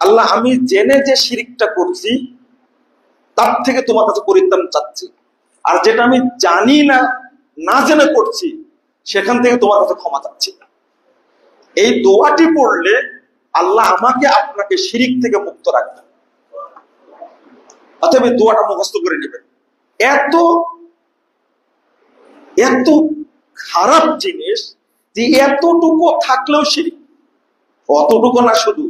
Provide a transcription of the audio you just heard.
আল্লাহ, আমি জেনে যে শিরিকটা করছি, তার থেকে তোমার কাছে পরিত্রাণ চাচ্ছি। আর যেটা আমি জানি না না জেনে করছি, সেখান থেকে তোমার কাছে ক্ষমা চাচ্ছি এই দোয়াটি পড়লে আল্লাহ আমাকে আপনাকে শিরিক থেকে মুক্ত রাখবে এই দোয়াটা মুখস্থ করে নেবেন। এত এত খারাপ জিনিস যে এতটুকু থাকলেও শিরিক অতটুকু না শুধু